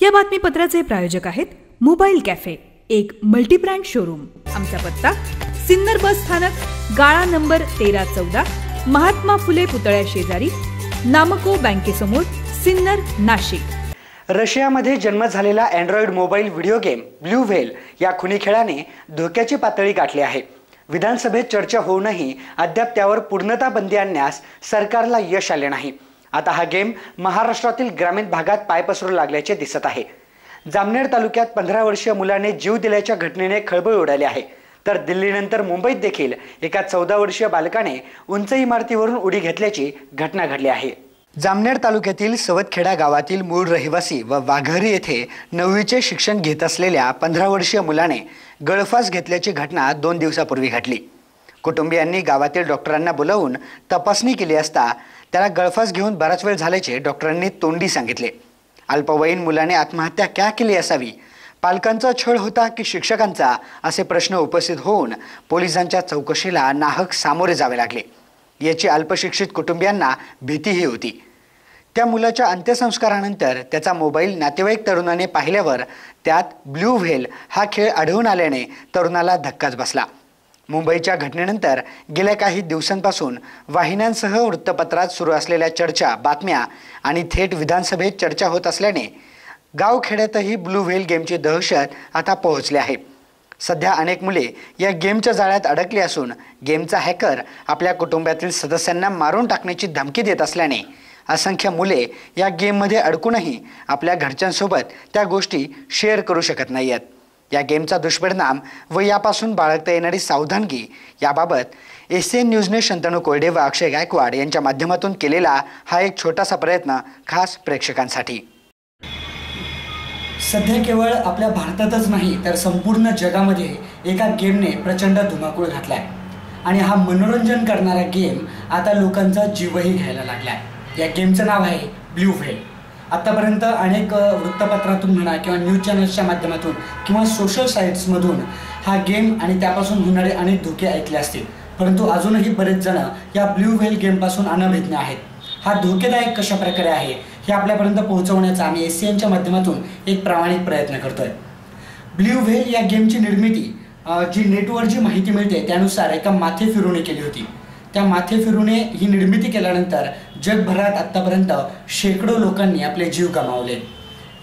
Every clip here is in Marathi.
या बातमीपत्राचे प्रायोजक आहेत मोबाईल कॅफे एक मल्टीब्रँड शोरूम. आमचा पत्ता सिन्नर बस स्थानक गाळा नंबर तेरा चौदा महात्मा फुले पुतळ्या शेजारी नामको बँकेसमोर सिन्नर नाशिक. रशियामध्ये जन्म झालेला android mobile video game blue whale या खुनी खेळाने धोक्याची पातळी गाठली आहे. विधानसभेत चर्चा होऊनही अद्याप त्यावर पूर्णता बंदी आणण्यास सरकारला यश आले नाही. आता हा गेम महाराष्ट्रातील ग्रामीण भागात पाय पसरू लागल्याचे दिसत आहे. जामनेर तालुक्यात पंधरा वर्षीय मुलाने जीव दिल्याच्या घटनेने खळबळ उडाली आहे. तर दिल्लीनंतर मुंबईत देखील एका चौदा वर्षीय बालकाने उंच इमारतीवरून उडी घेतल्याची घटना घडली आहे. जामनेर तालुक्यातील सवतखेडा गावातील मूळ रहिवासी व वाघरी येथे नववीचे शिक्षण घेत असलेल्या पंधरा वर्षीय मुलाने गळफास घेतल्याची घटना दोन दिवसापूर्वी घडली. कुटुंबियांनी गावातील डॉक्टरांना बोलावून तपासणी केली असता त्याला गळफास घेऊन बराच वेळ झाल्याचे डॉक्टरांनी तोंडी सांगितले. अल्पवयीन मुलाने आत्महत्या क्या केली असावी? पालकांचा छळ होता की शिक्षकांचा? असे प्रश्न उपस्थित होऊन पोलिसांच्या चौकशीला नाहक सामोरे जावे लागले. याची अल्पशिक्षित कुटुंबियांना भीतीही होती. त्या मुलाच्या अंत्यसंस्कारानंतर त्याचा मोबाईल नातेवाईक तरुणाने पाहिल्यावर त्यात ब्ल्यू व्हेल हा खेळ आढळून आल्याने तरुणाला धक्काच बसला. मुंबईच्या घटनेनंतर गेल्या काही दिवसांपासून वाहिन्यांसह वृत्तपत्रात सुरू असलेल्या चर्चा बातम्या आणि थेट विधानसभेत चर्चा होत असल्याने गावखेड्यातही ब्लू व्हेल गेमची दहशत आता पोहोचली आहे. सध्या अनेक मुले या गेमच्या जाळ्यात अडकली असून गेमचा हॅकर आपल्या कुटुंबातील सदस्यांना मारून टाकण्याची धमकी देत असल्याने असंख्य मुले या गेममध्ये अडकूनही आपल्या घरच्यांसोबत त्या गोष्टी शेअर करू शकत नाही आहेत या गेमचा दुष्परिणाम व यापासून बाळगता येणारी सावधानगी याबाबत एस एन न्यूजने शंतनू कोरडे व अक्षय गायकवाड यांच्या माध्यमातून केलेला हा एक छोटासा प्रयत्न खास प्रेक्षकांसाठी. सध्या केवळ आपल्या भारतातच नाही तर संपूर्ण जगामध्ये एका गेमने प्रचंड धुमाकूळ घातलाय. आणि हा मनोरंजन करणारा गेम आता लोकांचा जीवही घ्यायला लागलाय. या गेमचं नाव आहे ब्ल्यू व्हेल आतापर्यंत अनेक वृत्तपत्रातून म्हणा किंवा न्यूज चॅनल्सच्या माध्यमातून किंवा सोशल साईट्समधून हा गेम आणि त्यापासून होणारे अनेक धोके ऐकले असतील. परंतु अजूनही बरेच जण या ब्ल्यू व्हेल गेमपासून अनभिज्ञ आहेत. हा धोकेदायक कशा प्रकारे आहे हे आपल्यापर्यंत पोहोचवण्याचा आम्ही एस सी एनच्या माध्यमातून एक प्रामाणिक प्रयत्न करतोय. ब्ल्यू व्हेल या गेमची निर्मिती जी नेटवर जी माहिती मिळते त्यानुसार एका माथे फिरवणी केली होती. त्या माथे फिरूने ही निर्मिती केल्यानंतर जगभरात आत्तापर्यंत शेकडो लोकांनी आपले जीव गमावले.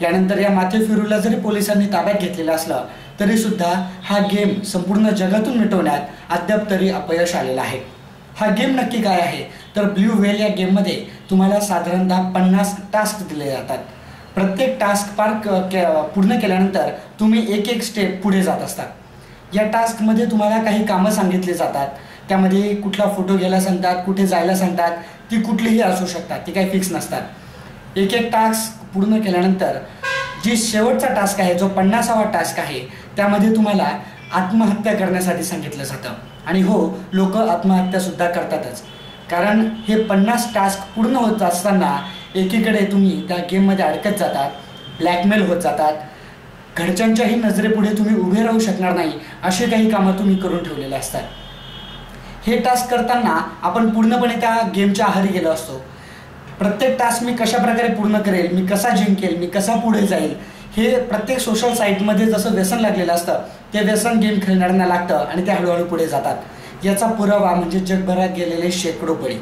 यानंतर या माथे फिरूला जरी पोलिसांनी ताब्यात घेतलेलं असलं तरी सुद्धा हा गेम संपूर्ण जगातून मिटवण्यात अद्याप तरी अपयश आलेला आहे. हा गेम नक्की काय आहे? तर ब्ल्यू व्हेल या गेममध्ये तुम्हाला साधारणतः पन्नास टास्क दिले जातात. प्रत्येक टास्क पार पूर्ण केल्यानंतर तुम्ही एक एक स्टेप पुढे जात असतात या टास्कमध्ये तुम्हाला काही कामं सांगितली जातात. त्यामध्ये कुठला फोटो घ्यायला सांगतात कुठे जायला सांगतात ती कुठलीही असू शकतात ती काही फिक्स नसतात. एक एक टास्क पूर्ण केल्यानंतर जी शेवटचा टास्क आहे जो पन्नासावा टास्क आहे त्यामध्ये तुम्हाला आत्महत्या करण्यासाठी सांगितलं जातं. आणि हो लोक आत्महत्यासुद्धा करतातच. कारण हे पन्नास टास्क पूर्ण होत असताना एकीकडे तुम्ही त्या गेममध्ये अडकत जातात ब्लॅकमेल होत जातात. घरच्यांच्याही नजरेपुढे तुम्ही उभे राहू शकणार नाही असे काही कामं तुम्ही करून ठेवलेले असतात. हे टास्क करताना आपण पूर्णपणे त्या गेमच्या आहारी गेलो असतो. प्रत्येक टास्क मी कशा प्रकारे पूर्ण करेल मी कसा जिंकेल मी कसा पुढे जाईल हे प्रत्येक सोशल साईटमध्ये जसं व्यसन लागलेलं असतं ते व्यसन गेम खेळणाऱ्यांना लागतं आणि ते हळूहळू पुढे जातात. याचा पुरावा म्हणजे जगभरात गेलेले शेकडो बळी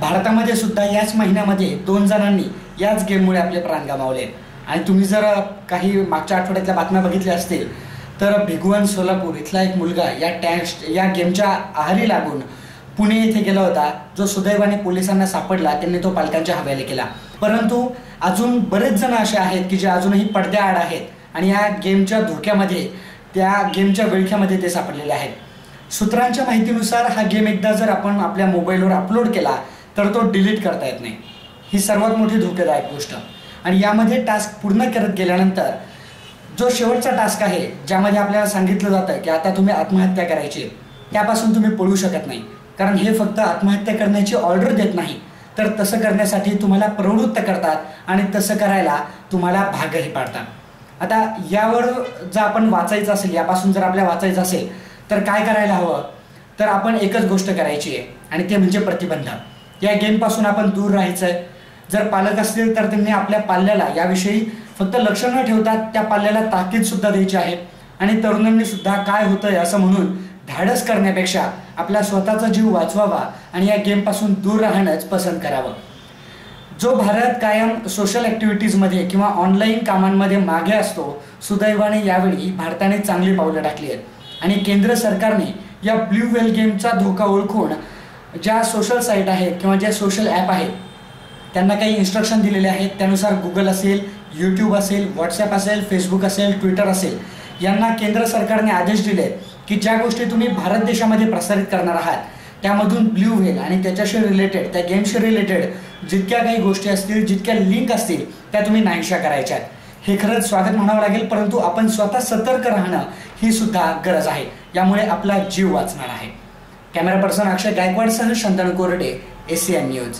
भारतामध्ये सुद्धा याच महिन्यामध्ये दोन जणांनी याच गेममुळे आपले प्राण गमावले. आणि तुम्ही जर काही मागच्या आठवड्यातल्या बातम्या बघितल्या असतील तर भिगवण सोलापूर इथला एक मुलगा या टॅक्स या गेमच्या आहारी लागून पुणे येथे गेला होता. जो सुदैवाने पोलिसांना सापडला त्यांनी तो पालकांच्या हवाले केला. परंतु अजून बरेच जण असे आहेत की जे अजूनही पडद्याआड आहेत आणि या गेमच्या धोक्यामध्ये त्या गेमच्या विळख्यामध्ये ते सापडलेले आहेत. सूत्रांच्या माहितीनुसार हा गेम एकदा जर आपण आपल्या मोबाईलवर अपलोड केला तर तो डिलीट करता येत नाही. ही सर्वात मोठी धोकेदायक गोष्ट. आणि यामध्ये टास्क पूर्ण करत गेल्यानंतर जो शेवटचा टास्क आहे ज्यामध्ये आपल्याला सांगितलं जातं की आता तुम्ही आत्महत्या करायची त्यापासून तुम्ही पळू शकत नाही. कारण हे फक्त आत्महत्या करण्याची ऑर्डर देत नाही. तर तसं करण्यासाठी तुम्हाला प्रवृत्त करतात आणि तसं करायला तुम्हाला भागही पाडतात. आता यावर जर आपण वाचायचं असेल यापासून जर आपल्याला वाचायचं असेल तर काय करायला हवं? तर आपण एकच गोष्ट करायची आहे आणि ते म्हणजे प्रतिबंध. या गेमपासून आपण दूर राहायचं आहे जर पालक असतील तर त्यांनी आपल्या पाल्याला याविषयी फक्त लक्ष न ठेवता त्या पाल्याला ताकीद सुद्धा द्यायची आहे. आणि तरुणांनी सुद्धा काय होतंय असं म्हणून धाडस करण्यापेक्षा आपला स्वतःचा जीव वाचवावा आणि या गेमपासून दूर राहणंच पसंत करावं. जो भारत कायम सोशल ॲक्टिव्हिटीजमध्ये किंवा ऑनलाईन कामांमध्ये मागे असतो सुदैवाने यावेळी भारताने चांगली पावलं टाकली आहेत. आणि केंद्र सरकारने या ब्ल्यू वेल गेमचा धोका ओळखून ज्या सोशल साईट आहेत किंवा ज्या सोशल ॲप आहेत त्यांना काही इन्स्ट्रक्शन दिलेले आहेत. त्यानुसार गुगल असेल यूट्यूब असेल व्हॉट्सॲप असेल फेसबुक असेल ट्विटर असेल. यांना केंद्र सरकारने आदेश दिले की ज्या गोष्टी तुम्ही भारत देशामध्ये प्रसारित करणार आहात त्यामधून ब्ल्यू व्हेल आणि त्याच्याशी रिलेटेड त्या गेमशी रिलेटेड जितक्या काही गोष्टी असतील जितक्या लिंक असतील त्या तुम्ही नाहीशा करायच्या हे खरंच स्वागत म्हणावं लागेल परंतु आपण स्वतः सतर्क राहणं ही सुद्धा गरज आहे. यामुळे आपला जीव वाचणार आहे. कॅमेरा पर्सन अक्षय गायकवाडसह Shantanu Korde S C N news